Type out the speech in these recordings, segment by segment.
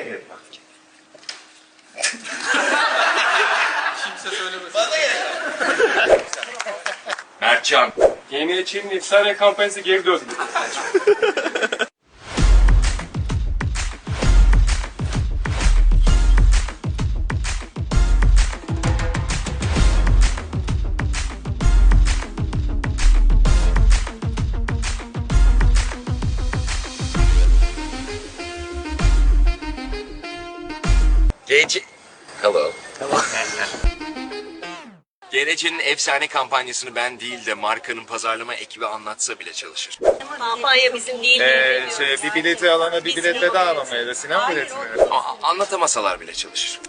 ne gerek var? Kimse söylemesin. Bana gerek var. Mertcan. Yeni Eçin'in efsane kampanyası geri döndü. Genç... Hello. Geleceğin efsane kampanyasını ben değil de markanın pazarlama ekibi anlatsa bile çalışır. Kampanya bizim değil. Ee, şey, bir bileti alana bir bilet bedava mı ya da sinema bileti mi? A- anlatamasalar bile çalışır.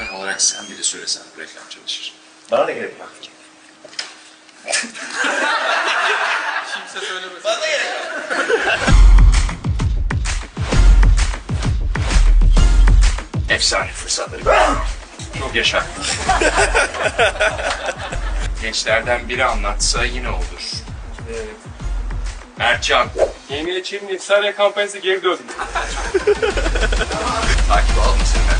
Ben olarak sen bu reklam çalışır. Bana ne gerek var? Kimse söylemesin. Bana gerek var. Efsane fırsatları. Çok yaşa. Gençlerden biri anlatsa yine olur. Mertcan. Yeni Eçin'in efsane kampanyası geri döndü. Takip almasın ben.